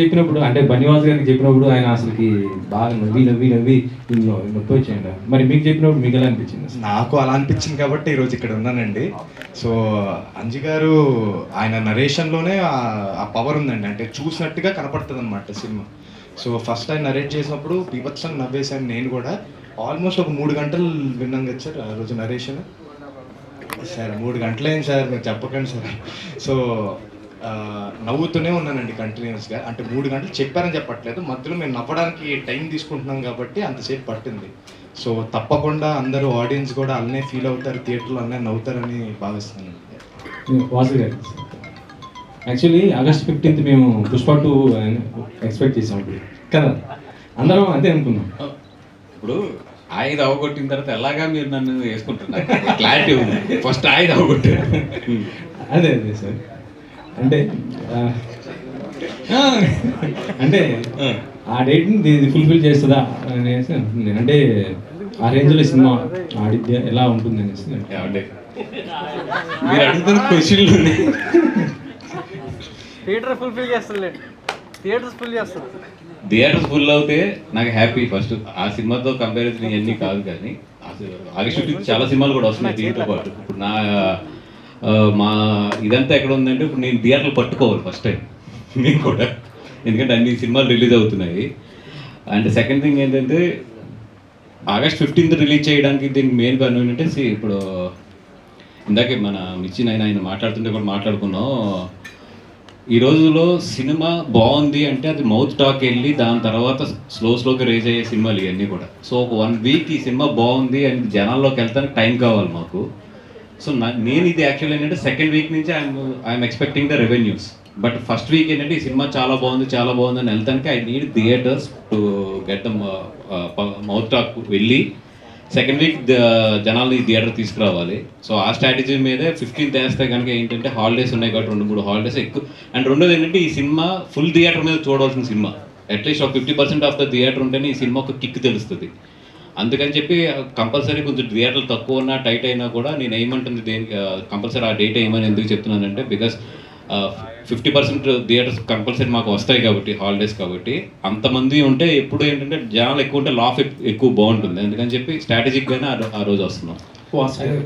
చెప్పినప్పుడు అంటే బనివాస్ గారికి చెప్పినప్పుడు ఆయన అసలుకి బాగా నవ్వి నవ్వి నవ్వి నొప్పి వచ్చేయండి. మరి మీకు చెప్పినప్పుడు మీకు ఎలా అనిపించింది నాకు అలా అనిపించింది కాబట్టి ఈరోజు ఇక్కడ ఉన్నానండి. సో అంజి గారు ఆయన నరేషన్లోనే ఆ పవర్ ఉందండి. అంటే చూసినట్టుగా కనపడుతుంది అనమాట సినిమా. సో ఫస్ట్ ఆయన నరేట్ చేసినప్పుడు బీభత్సంగా నవ్వేశాను నేను కూడా. ఆల్మోస్ట్ ఒక మూడు గంటలు విన్నాం కదా సార్ ఆ రోజు నరేషన్. సార్ మూడు గంటలేం సార్? మీరు చెప్పకండి సార్. సో నవ్వుతూనే ఉన్నానండి కంటిన్యూస్గా అంటే మూడు గంటలు చెప్పారని చెప్పట్లేదు. మధ్యలో మేము నవ్వడానికి టైం తీసుకుంటున్నాం కాబట్టి అంతసేపు పట్టింది. సో తప్పకుండా అందరూ ఆడియన్స్ కూడా అలానే ఫీల్ అవుతారు థియేటర్లో అలానే నవ్వుతారని భావిస్తున్నాను. వాసు గారు. యాక్చువల్లీ ఆగస్ట్ ఫిఫ్టీన్త్ మేము పుష్ప టూ ఎక్స్పెక్ట్ చేసాం ఇప్పుడు. కదా? అందరం అదే అనుకున్నాం. ఇప్పుడు ఆయుధ అవగొట్టిన తర్వాత ఎలాగా మీరు నన్ను వేసుకుంటున్నారు? క్లారిటీ ఉంది. ఫస్ట్ ఆయుధ అవగొట్టారు. అదే అదే సార్. అంటే అంటే ఆ. డేట్ని ఇది ఫుల్ఫిల్ చేస్తుందా అనేసి అంటే ఆ రేంజ్లో సినిమా ఆడిద్య ఎలా ఉంటుంది అనేసి. మీరు అడుగుతున్న క్వశ్చన్లు ఉన్నాయి. థియేటర్ ఫుల్ఫిల్ చేస్తుంది థియేటర్స్ ఫుల్ చేస్తుంది థియేటర్స్ ఫుల్ అవుతే నాకు హ్యాపీ ఫస్ట్ ఆ సినిమాతో కంపారిజన్ ఇవన్నీ కాదు కానీ ఆగస్ట్ చాలా సినిమాలు కూడా వస్తున్నాయి దీంతో పాటు. ఇప్పుడు నా మా ఇదంతా ఎక్కడ ఉందంటే ఇప్పుడు నేను థియేటర్లు పట్టుకోవాలి ఫస్ట్ టైం. నేను కూడా. ఎందుకంటే అన్ని సినిమాలు రిలీజ్ అవుతున్నాయి. అండ్ సెకండ్ థింగ్ ఏంటంటే ఆగస్ట్ ఫిఫ్టీన్త్ రిలీజ్ చేయడానికి దీనికి మెయిన్ కారణం ఏంటంటే సి ఇప్పుడు ఇందాకే మన మిచ్చిన ఆయన ఆయన మాట్లాడుతుంటే కూడా మాట్లాడుకున్నాం. ఈ రోజులో సినిమా బాగుంది అంటే అది మౌత్ టాక్ వెళ్ళి దాని తర్వాత స్లో స్లోగా రేజ్ అయ్యే సినిమాలు ఇవన్నీ కూడా. సో ఒక వన్ వీక్ ఈ సినిమా బాగుంది అని జనాల్లోకి వెళ్తానికి టైం కావాలి మాకు. సో నా- నేను ఇది యాక్చువల్ ఏంటంటే సెకండ్ వీక్ నుంచి I'm I'm expecting the revenues but first week ఏంటంటే ఈ సినిమా చాలా బాగుంది చాలా బాగుంది అని వెళ్తానికి I need theatres to get the mouth talk వెళ్ళి. సెకండ్ వీక్ జనాలు ఈ థియేటర్ తీసుకురావాలి. సో ఆ స్ట్రాటజీ మీదే ఫిఫ్టీన్త్ వేస్తే కనుక ఏంటంటే హాలిడేస్ ఉన్నాయి కాబట్టి రెండు మూడు హాలిడేస్ ఎక్కువ అండ్ రెండోది ఏంటంటే ఈ సినిమా ఫుల్ థియేటర్ మీద చూడవలసిన సినిమా. అట్లీస్ట్ ఒక fifty percent of the theatre ఉంటేనే ఈ సినిమా ఒక కిక్ తెలుస్తుంది. అందుకని చెప్పి కంపల్సరీ కొంచెం థియేటర్లు తక్కువ ఉన్నా టైట్ అయినా కూడా నేను ఏమంటుంది దేనికి కంపల్సరీ ఆ డేట్ ఏమని ఎందుకు చెప్తున్నానంటే because fifty percent theatres compulsory మాకు వస్తాయి కాబట్టి హాలిడేస్ కాబట్టి. అంతమంది ఉంటే ఎప్పుడు ఏంటంటే జనాలు ఎక్కువ ఉంటే లాఫ్ ఎక్కువ బాగుంటుంది. అందుకని చెప్పి స్ట్రాటజిక్గానే ఆ ఆ రోజు వస్తున్నాం.